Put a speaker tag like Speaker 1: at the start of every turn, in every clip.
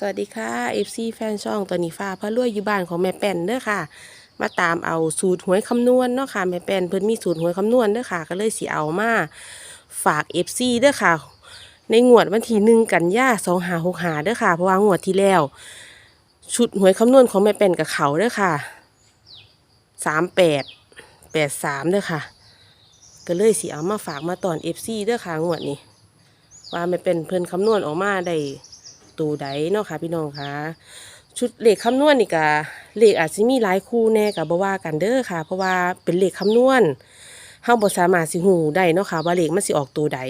Speaker 1: สวัสดีค่ะ FC แฟนช่องตัวนี้ฟ้าพระรวยอยู่บ้านของแม่แป้นเด้อค่ะ มาตามเอาสูตรหวยคำนวณเนาะค่ะแม่แป้นเพิ่นมีสูตรหวยคำนวณเด้อค่ะ ก็เลยสิเอามาฝาก FC เด้อค่ะ ในงวดวันที่หนึ่งกันยาสองหาหกหาเด้อค่ะ เพราะว่างวดที่แล้ว ชุดหวยคำนวณของแม่แป้นกับเขาเด้อค่ะสามแปดแปดสามเด้อค่ะ ก็เลยสิเอามาฝากมาตอน FC เด้อค่ะงวดนี้ ว่าไม่เป็นเพิ่นคำนวณออกมาได้ ตูใดเนาะค่ะพี่น้องค่ะชุดเลขคำนวณนี่กะเลขอาจจะมีหลายคู่แน่กับบ่ว่ากันเด้อค่ะ เพราะว่าเป็นเลขคำนวณเฮาบ่สามารถสิฮู้ได้เนาะค่ะว่าเลขมันสิออกตัวใด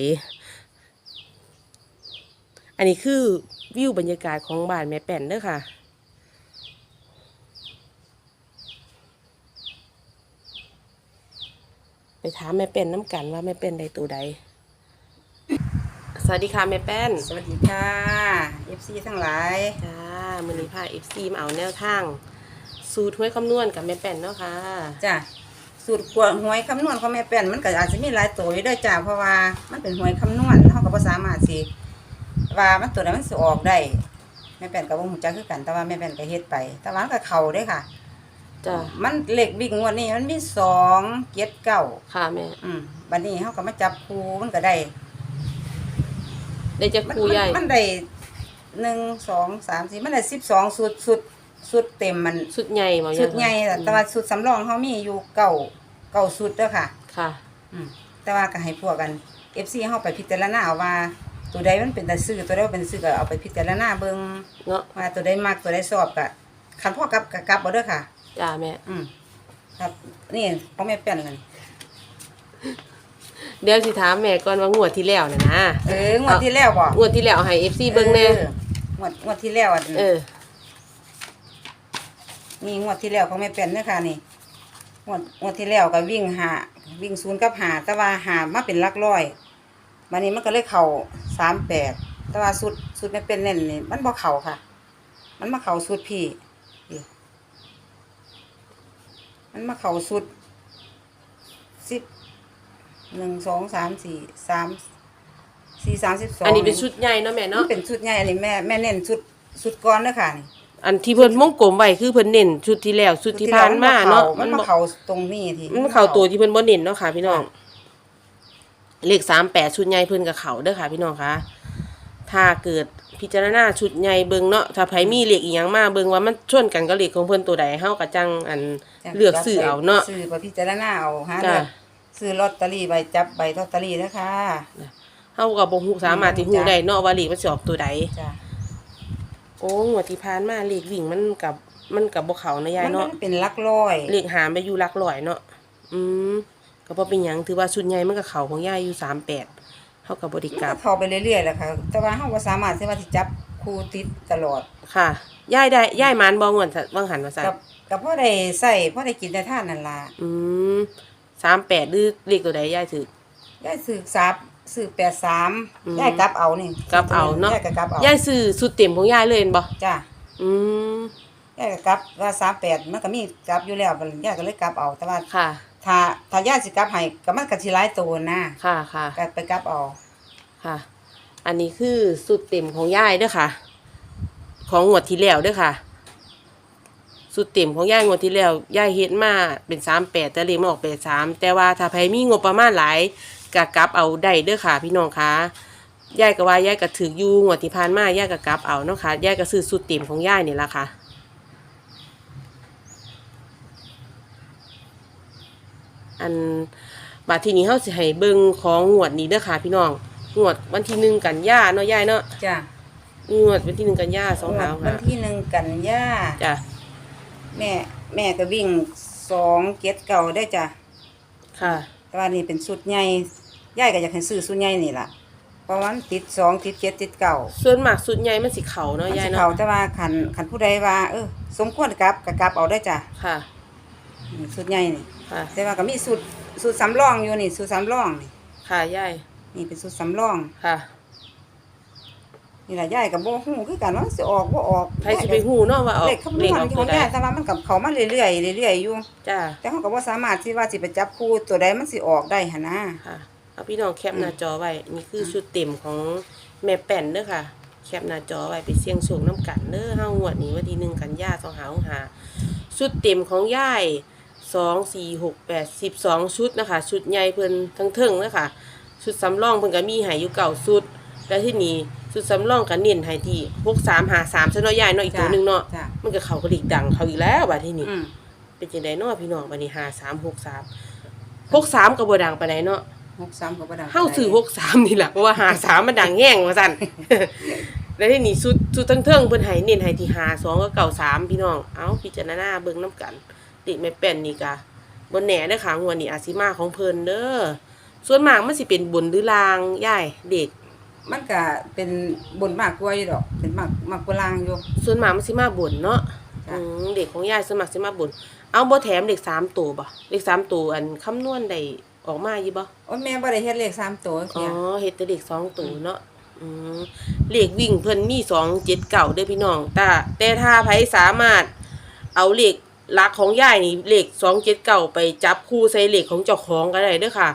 Speaker 1: อันนี้คือวิวบรรยากาศของบ้านแม่แป้นเด้อค่ะไปถามแม่เป็นน้ำกันว่าแม่เป็นใดตัวใด สวัสดีค่ะแม่แป้น
Speaker 2: สวัสดีค่ะ FC ทั้งหลาย
Speaker 1: จ้ามือนี้พาเอฟซีมาเอาแนวทาง สูตรห้วยคำนวณกับแม่แป้นเนาะค่ะ
Speaker 2: จ้ะสูตรขวดหวยคำนวณของแม่แป้นมันก็อาจจะมีหลายตัวอยู่ด้วยจ้ะเพราะว่ามันเป็นหวยคำนวณเฮาก็บ่สามารถสิว่ามันตัวใดมันสิออกได้แม่แป้นก็บ่ฮู้จักคือกัน แต่ว่าแม่แป้นก็เฮ็ดไป แต่ว่ามันก็เข้าเด้ค่ะ
Speaker 1: จ้า
Speaker 2: มันเลขวิ่งงวดนี้มันมีสองเจ็ดเก้า
Speaker 1: ค่ะแม่
Speaker 2: อืมบัดนี้เฮาก็มาจับคู่มันก็ได้
Speaker 1: ได้จะ
Speaker 2: มัน
Speaker 1: ครูใหญ่
Speaker 2: มันได้หนึ่งสองสามสี่มันได้สิบสองสุดสุดสุดเต็มมัน
Speaker 1: สุดใหญ่บ่
Speaker 2: สุดใหญ่อะแต่ว่าสุดสำรองเขามีอยู่เก่าเก่าสุดเด้อค่ะ
Speaker 1: ค่ะ
Speaker 2: อืมแต่ว่าก็ให้พวกกัน FC เฮาไปพิจารณาเอาว่า ตัวใดมันเป็นตาซื้อตัวใดบ่เป็นตาซื้อก็เอาไปพิจารณาเบิ่ง
Speaker 1: เนาะ
Speaker 2: ว่าตัวใดมักตัวใดชอบก็คันพ่อกลับก็กลับบ่เด้อค่ะ
Speaker 1: จ้าแม่
Speaker 2: อืมครับ นี่ของแม่แป้นนั่น
Speaker 1: เดี๋ยวสิถามแม่ก่อนว่างวดที่แล้วน่ะนะ
Speaker 2: เอองวดที่แล้วบ่
Speaker 1: งวดที่แล้วให้เอฟซีเบิ่งแน่
Speaker 2: อองวดงวดที่แล้วอะ
Speaker 1: เออ
Speaker 2: นี่งวดที่แล้วของแม่แป้นเด้อค่ะนี่งวดงวดที่แล้วก็วิ่งหาวิ่งศูนย์กับหาแต่ว่าหามาเป็นหลักร้อยวันนี้มันก็เลยเข่าสามแปดแต่ว่าสุดสุดไม่เป็นเน่นนี่มันบ่เข่าค่ะ มันมาเข่าสุดพี่นี่มันมาเข่าสุดสิบ หนึ่งสองสามสี่สามสี่สามสิบสอง
Speaker 1: อันนี้เป็นชุดใหญ่เนาะแม่
Speaker 2: มั
Speaker 1: เนาะ
Speaker 2: นเป็นชุดใหญ่อันนี้แม่แม่เน้นชุดชุดก้อนเด้อค่ะนี่
Speaker 1: อันที่เพิ่นวงกลมไว้คือเพิ่นเน้นชุดที่แล้วชุดที่ผ่านมาเนาะ
Speaker 2: มันมา
Speaker 1: บ่
Speaker 2: เข่าตรงนี้ที
Speaker 1: มันเข้าตัวที่เพิ่นบ่เน้นเนาะค่ะ พี่น้องเลข38ชุดใหญ่เพิ่นกับเขาเด้อค่ะ พี่น้องค่ะถ้าเกิดพิจารณาชุดใหญ่เบิ่งเนาะถ้าไผมีเลขอีหยังมาเบิ่งว่ามันชนกันกับเลขของเพิ่นตัวใดเฮาก็จังอันเลือกซื้อเอาเนาะ
Speaker 2: ซื้อไปพิจารณาเอาฮะ
Speaker 1: จ้ะ
Speaker 2: เลือก ซื้อลอตเตอรี่ใบจับใบลอตเตอรี่นะคะ
Speaker 1: เฮาก็บ่ฮู้สามารถที่ฮู้ได้เนาะว่าเลขมันสิออกตัวใด
Speaker 2: จ้ะ
Speaker 1: โอ้งวดที่ผ่านมาเลขวิ่งมันกับมันกับบ่เข้านะยาย
Speaker 2: มัน
Speaker 1: เนาะ
Speaker 2: มันเป็นหลักร้อย
Speaker 1: เลขหามไปอยู่หลักร้อยเนาะอืมก็บ่เป็นหยังถือว่าชุดใหญ่มันก็เข้าของยายอยู่38เฮาก็บ่ได้
Speaker 2: มัน
Speaker 1: กลั
Speaker 2: ก็
Speaker 1: บ
Speaker 2: เข้าไปเรื่อยๆแหละค่ะ แต่ว่าเฮาบ่สามารถที่ว่าสิจับคู่ติดตลอด
Speaker 1: ค่ะยายได้ยายหมานบ่งวดว่างหันว่าซั่น
Speaker 2: กับกับพ่อได้ใส่พ่อได้กินได้ทานนั่นล่ะ
Speaker 1: อืม 38หรือเลขตัวใดยายถือ
Speaker 2: ยายซื้อซับซื้อ
Speaker 1: อืม
Speaker 2: 83ยายกลับเอานี่
Speaker 1: กลับเอาเนาะ
Speaker 2: ยายก็กลับเอา
Speaker 1: ยายซื้อสุดเต็มของยายเลยเห็นบ่
Speaker 2: จ้ะ
Speaker 1: อืม
Speaker 2: ยายก็กลับว่า38มันก็มีกลับอยู่แล้วบัดนี้ยายก็เลยกลับเอาแต่ว่า
Speaker 1: ค่ะ
Speaker 2: ถ้าถ้ายายสิกลับให้ก็มันก็สิหลายตัวนะ
Speaker 1: ค่ะค่ะ
Speaker 2: ก็ไปกลับเอา
Speaker 1: ค่ะ อันนี้คือสุดเต็มของยายเด้อค่ะ ของงวดที่แล้วเด้อค่ะ สุดเต็มของยายงวดที่แล้วยายเฮ็ดมาเป็นสามแปดแต่เลขมันออกเป็นสามแต่ว่าถ้าใครมีงบประมาณหลายก็กลับเอาได้เด้อค่ะ พี่น้องคะยายก็ว่ายายก็ถืออยู่งวดที่ผ่านมายายก็กลับเอาเนาะค่ะยายก็ซื้อสุดเต็มของยายนี่ละค่ะอันบาดทีนี้เฮาสิให้เบิ่งของงวดนี้เด้อค่ะ พี่น้องงวดวันที่หนึ่งกันยาเนาะยายเนาะ
Speaker 2: จ้ะ
Speaker 1: งวดวันที่หนึ่งกันยาสองหาว
Speaker 2: วั
Speaker 1: ค่ะ
Speaker 2: นที่หนึ่งกันยา
Speaker 1: จ้ะ
Speaker 2: แม่แม่ก็วิ่งสองเก็ดเก่าได้จ้ะ
Speaker 1: ค่ะ
Speaker 2: แต่ว่านี่เป็นสุดใหญ่ยายก็อยากให้ซื้อสุดใหญ่นี่ล่ะ เพราะว่ามันติดสองติดเจ็ดติดเก่า
Speaker 1: ส่วนมากสุดใหญ่มันสิเขาเนาะ
Speaker 2: มัน
Speaker 1: ยาย
Speaker 2: สิ
Speaker 1: เนาะ
Speaker 2: เขาแต่ว่าขันขันผู้ใดว่าเออสมควรกลับก็กลับเอาได้จ้ะ
Speaker 1: ค่ะ
Speaker 2: นี่สุดใหญ่นี่
Speaker 1: ค่ะ
Speaker 2: แต่ว่าก็มีสุดสุดสำรองอยู่นี่สุดสำรองนี่
Speaker 1: ค่ะยาย
Speaker 2: นี่เป็นสุดสำรอง
Speaker 1: ค่ะ
Speaker 2: นี่ล่ะยายก็บ่ฮู้คือกันว่าสิออกบ่ออก
Speaker 1: ใครสิไปฮู้เนาะว่าออก
Speaker 2: เลขคำน
Speaker 1: เลข
Speaker 2: วณ
Speaker 1: ออก
Speaker 2: ข
Speaker 1: ตั
Speaker 2: อ
Speaker 1: ว
Speaker 2: ง
Speaker 1: ใด
Speaker 2: ยายแต่ว่ามันกับเขามาเรื่อยๆเรื่อยๆอยู่
Speaker 1: จ้า
Speaker 2: แต่เขาก็บ่สามารถที่ว่าสิไปจับคู่ตัวใดมันสิออกได้หั่นนะ
Speaker 1: ค่ะเอาพี่น้องแคปหน้าจอไว้ นี่คือชุดเต็มของแม่แป้นเด้อค่ะ แคปหน้าจอไว้ไปเสี่ยงโชคน้ำกันเด้อเฮางวดนี้วันที่หนึ่งกันยาสองหาหาชุดเต็มของยายสองสี่หกแปดสิบสองชุดนะคะ ชุดใหญ่เพิ่นทั้งเทิงนะคะชุดสำรองเพิ่นก็มีใหายอยู่เก่าชุด แล้วที่นี่ ชุดสำรองก็เน้นให้ที่หกสามหาสามซะเนาะยายเนาะอีกตัวหนึ่งเนาะ
Speaker 2: จ้ะ
Speaker 1: มันก็เขากระดิกดังเขาอีกแล้วบัดที่นี่
Speaker 2: อืม
Speaker 1: เป็นจังไดเนาะพี่น้องบัดนี้หาสามหกสามหกสามก็บ่ดังปานใดเนาะ
Speaker 2: หกสามก็บ่ดัง
Speaker 1: เฮาซื้อหกสามนี่แหละเพราะว่าหาสามมันดังแห้งว่าซั่น แล้วที่นี่สุดสุดทั้งเทิงเพิ่นให้เน้นให้ที่หาสองก็เก่าสามพี่น้องเอาพิจารณาเบิ่งน้ำกัน ติแม่แป้นนี่กะบ่แหน่เด้อค่ะงวดนี้อาจสิมาของเพิ่นเด้อส่วนมากมันสิเป็นบนหรือลางยายเด็ก
Speaker 2: มันก็เป็นบนมากกว่าอยู่ดอก เป็นมากมากกว่าลางอยู่
Speaker 1: ส่วนมากมันสิมาบนเนาะ
Speaker 2: จ้ะ
Speaker 1: อืมเด็กของยายส่วนมากสิมาบนเอาบ่แถมเด็กสามตัวบ่เด็กสามตัวอันคำนวณได้ออกมาอยู่บ่
Speaker 2: โอ้ยแม่บ่ได้เฮ็ดเลขสามตัว
Speaker 1: อ๋
Speaker 2: เสี
Speaker 1: อยเฮ็ดแต่เด็กสองตัวเนาะอืมเลขวิ่งเพิ่นมีสองเจ็ดเก่าเด้อพี่น้องแต่แต่ถ้าไผสามารถ เอาเลขหลักของยายนี่เลขสองเจ็ดเก่าไปจับคู่ใส่เลขของเจ้าของก็ได้เด้อค่ะ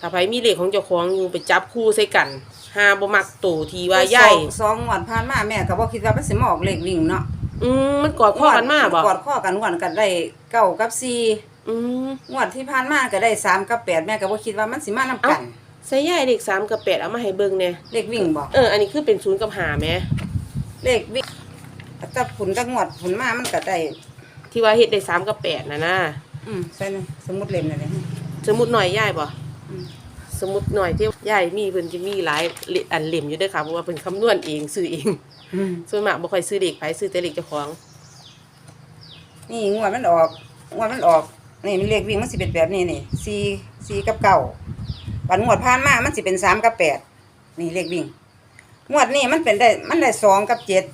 Speaker 1: ถ้าไผมีเลขของเจ้าของอยู่ไปจับคู่ใส่กัน หาบ่มักตัวที่ว่ายาย
Speaker 2: สองสองงวดผ่านมาแม่ก็บ่คิดว่ามันสิมาออกเลขวิ่งเนาะ
Speaker 1: อืมมันกอดข้อกันมาบ่
Speaker 2: กอดข้อกันงวดกันได้เก้ากับสี่
Speaker 1: อืม
Speaker 2: งวดที่ผ่านมาก็ได้สามกับแปดแม่ก็บ่คิดว่ามันสิมานํกัน
Speaker 1: ใส่ยายเลขสามกับแปดเอามาให้เบิ่งเนี่ย
Speaker 2: เลขวิ่งบ่
Speaker 1: เอออันนี้คือเป็นศูนย์กับหาแหม
Speaker 2: เลขวิ่งถ้าผุนกับงวดผุนมามันก็ได้
Speaker 1: ที่ว่าเฮ็ดได้สามกับแปดนะนะ
Speaker 2: อืมใส่ในสมุดเล่มนั่นแหละ
Speaker 1: สมมุติหน่อยยายบ่
Speaker 2: อืม
Speaker 1: สมมุติหน่อยที่ยายมีเพิ่นจะมีหลายเลอันเล่มอยู่เด้อค่ะเพราะว่าเพิ่นคำนวณเองซื้อเอง
Speaker 2: อืม
Speaker 1: ส่วนมากบ่ค่อยซื้อเลขไผซื้อแต่เลขเจ้าของ
Speaker 2: นี่งวดมันออกงวดมันออก นี่มันเลขวิ่งมันสิเป็นแบบนี้นี่สี่สี่กับเก้าวันงวดผ่านมามันสิเป็นสามกับแปดนี่เลขวิ่งงวดนี้มันเป็นได้มันได้สองกับเจ็ด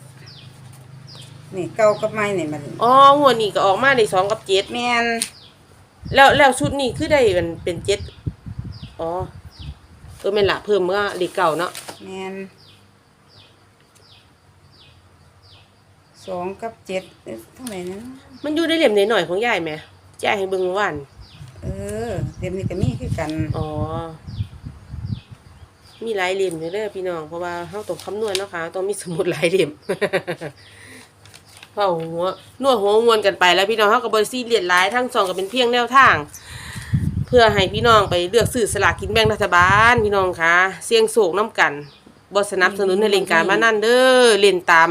Speaker 2: นี่เก้ากับไม้นี่มัน
Speaker 1: อ๋อหัวดนี้ก็ออกมาได้สองกับเจ็ด
Speaker 2: แมน
Speaker 1: แล้วแล้วชุดนี้คือได้มันเป็นเจ็ดอ๋อ เออแม่นละเพิ่มเมื่อเลขเก่าเนาะ
Speaker 2: แมนสองกับเจ็ดเอ๊ะเท่าไหร่นั้น
Speaker 1: มันอยู่ในเล่มหน่อยๆของยายแหมยายให้เบิ่งเมื่อวาน
Speaker 2: เออเดี๋ยวนี้ก็มีคือกัน
Speaker 1: อ๋อ มีหลายเล่มอยู่เด้อพี่น้องเพราะว่าเฮาต้องคำนวณเนาะค่ะต้องมีสมุดหลายเล่มเฮาหัวนัวหัวงวนกันไปแล้วพี่น้องเฮาก็บ่ได้ซีเรียสหลายทั้งสองก็เป็นเพียงแนวทาง เพื่อให้พี่น้องไปเลือกซื้อสลากกินแบ่งรัฐบาลพี่น้องคะเสี่ยงโศกน้ำกันบสนับสนุนให้เล่นการมานั่นเด้อเล่นตาม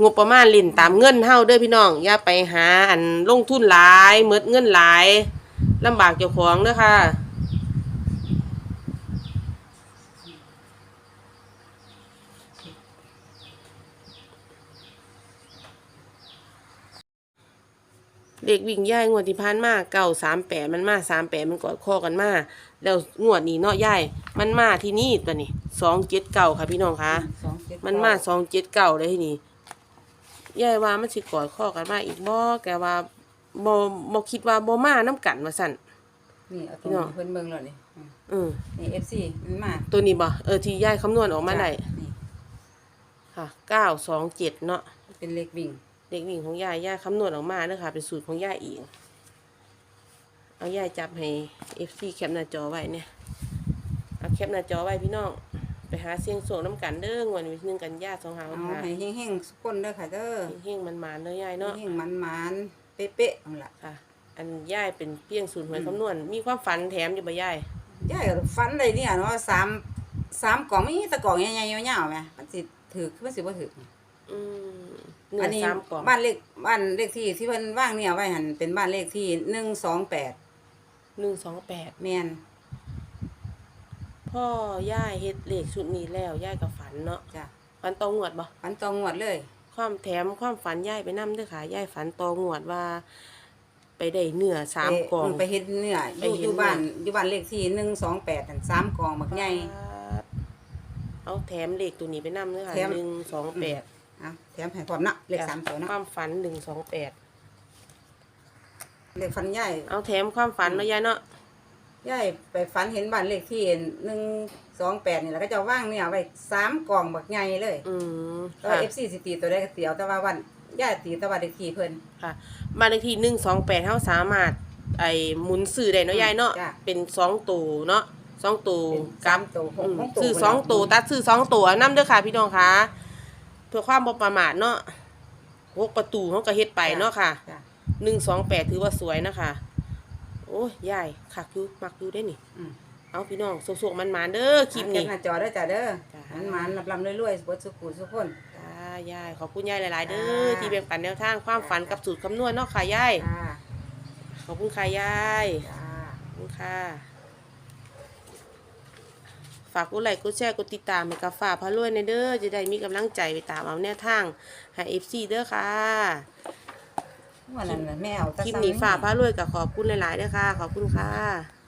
Speaker 1: งบประมาณเล่นตามเงินเฮาเด้อพี่น้องอย่าไปหาอันลงทุนหลายเมดเงินหลายลำบากเจ้าของเด้อค่ะ เด็กวิ่งย่ายงวดที่ผ่านมาเก่าสามแปดมันมาสามแปดมันกอดข้อกันมาแล้วงวดนี้เนาะย่ายมันมาที่นี่ตัวนี้สองเจ็ดเก่าค่ะพี่น้องคะ
Speaker 2: สองเจ็ด
Speaker 1: มันมาสองเจ็ดเก่าเลยที่นี่ย่ายว่ามันสิกอดข้อกันมาอีกบ่แกว่าบ่บ่คิดว่าบ่มาน้กันว่าสั่น
Speaker 2: นี่เอาตร
Speaker 1: พี่
Speaker 2: ง
Speaker 1: น้อง
Speaker 2: นี้เพิ่นเบิ่งแล้วนี่อืม
Speaker 1: อืม
Speaker 2: นี่ FC มันมา
Speaker 1: ตัวนี้บ่เออที่ย่ายคำนวณออกมาได้
Speaker 2: จ้ะนี่
Speaker 1: ค่ะเก้าสองเจ็ดเนาะ
Speaker 2: เป็นเลขวิ่ง
Speaker 1: เด็กวิ่งของยายย่าคำนวณออกมาเด้อค่ะ เป็นสูตรของย่าเองเอาย่าจับให้ FC แคปหน้าจอไว้เนี่ยเอาแคปหน้าจอไว้พี่น้องไปหาเสียงโศกน้ำกันเด้องวันหนึ่งกันย่าสองหา
Speaker 2: เอา
Speaker 1: หา
Speaker 2: ให้เฮงๆสุกคนเด้อค่ะเด้อ
Speaker 1: เฮงๆมันมาเด้อยายเนาะ
Speaker 2: เฮงๆมันๆเป๊ะๆนั่นล่ะ
Speaker 1: ค่ะ อันย่ายเป็นเพียงสูตรหวยคำนวณมีความฝันแถมอยู่บ่ย่าย
Speaker 2: ยายก็ฟันได้เนี่ยเนาะสามสามกล่องมีแตะกล่องใหญ่ๆยาวๆแหมมันสิถือคือมันสิบ่ถือ
Speaker 1: อืม เนื้
Speaker 2: อั
Speaker 1: อน
Speaker 2: นี้
Speaker 1: สามกล่อง
Speaker 2: บ้านเลขบ้านเลขที่ที่เพิ่นว่างเนี่ยไว้หั่นเป็นบ้านเลขที่128
Speaker 1: หนึ่งสองแปด
Speaker 2: แม่น
Speaker 1: พ่อย่ายเฮ็ดเลขชุดนี้แล้วย่ายกับฝันเนาะ
Speaker 2: จ้ะ
Speaker 1: ฝันตองวดบ่
Speaker 2: ฟันตองงวดเลย
Speaker 1: ความแถมความฝันย่ายไปนํเด้อค่ะย่ายฝันตองวดว่า ไปได้เนื้อสาม
Speaker 2: ไป
Speaker 1: กล่อง
Speaker 2: ไปเฮ็ดเนื้ออ
Speaker 1: ไป
Speaker 2: ยู่
Speaker 1: เฮ็ด
Speaker 2: อยู่บ้าน
Speaker 1: เนื้อ
Speaker 2: อยู่บ้านเลขที่128นั่นสามกล่องบักใหญ่
Speaker 1: เอาแถมเลขตัวนี้ไปนํเด้อค่ะ
Speaker 2: แถม
Speaker 1: หนึ่งสองแปด
Speaker 2: อะแถมให้พร้อมเนาะเลขสามตัวเนาะ
Speaker 1: ความฝันหนึ่งสองแปด
Speaker 2: เลขฟันใหญ่
Speaker 1: เอาแถมความฝันเนาะย่ายเนาะ
Speaker 2: ยายไปฝันเห็นบ้านเลขที่หนึ่งสองแปดนี่แหล้วก็จะว่างเนี่ยไว้สามกล่องบักใหญ่เลย
Speaker 1: อืม
Speaker 2: แต่ว่า
Speaker 1: ค่ะ
Speaker 2: เอฟซีสิตีตัวได้ก็เตียวแต่ว่าวันยายตีแต่ว่าเลขที่เพิ่น
Speaker 1: ค่ะบ้านเลขที่หนึ่งสองแปดเขาสามารถ ไอ้หมุนสื่อได้เนาะยายเนาะ
Speaker 2: จ้ะ
Speaker 1: เป็นสองตัวเนาะสองตัว
Speaker 2: เป็น
Speaker 1: กั
Speaker 2: สา
Speaker 1: บ
Speaker 2: มตัวห
Speaker 1: อื
Speaker 2: ก
Speaker 1: ม
Speaker 2: หกตัว
Speaker 1: ซื้อสองตัวตัดซื้อสองตัวนํเด้อค่ะพี่น้องค่ะ เพื่อความบ่ประมาทเนาะหกประตูเขาก็เฮ็ดไปเนาะค่ะ
Speaker 2: จ้ะ
Speaker 1: หนึ่งสองแปดถือว่าสวยนะคะ โอ้ยยายคักอยู่มักอยู่ได้นี่
Speaker 2: อืม
Speaker 1: เอาพี่น้องสุกๆมันๆเด้อคลิปนี้
Speaker 2: แหน้าจอเด้อจ้ะเด้อ
Speaker 1: จ้ะ
Speaker 2: มันมันลำๆรวยๆเบิดสุขุสุขคน
Speaker 1: จ้ายายขอบคุณยายหลายๆ เด้อ
Speaker 2: จ้า
Speaker 1: ที่แบ่งปันแนวทางความฝันกับสูตรคำนวณเนาะค่ะยาย
Speaker 2: จ้า
Speaker 1: ขอบคุณค่ะยาย
Speaker 2: จ้า
Speaker 1: ขอบคุณค่ะ ฝากกดไลค์กดแชร์กดติดตามให้กับฝากพระรวยในเด้อจะได้มีกำลังใจไปตามเอาแนวทางให้เอฟซีเด้อค่ะ
Speaker 2: วันนั้นน่ะแม่เอาแตะ
Speaker 1: คลิป
Speaker 2: ซ้ำ
Speaker 1: นี้ฝากพระรวยกับขอบคุณหลายๆเด้อค่ะ ขอบคุณค่ะ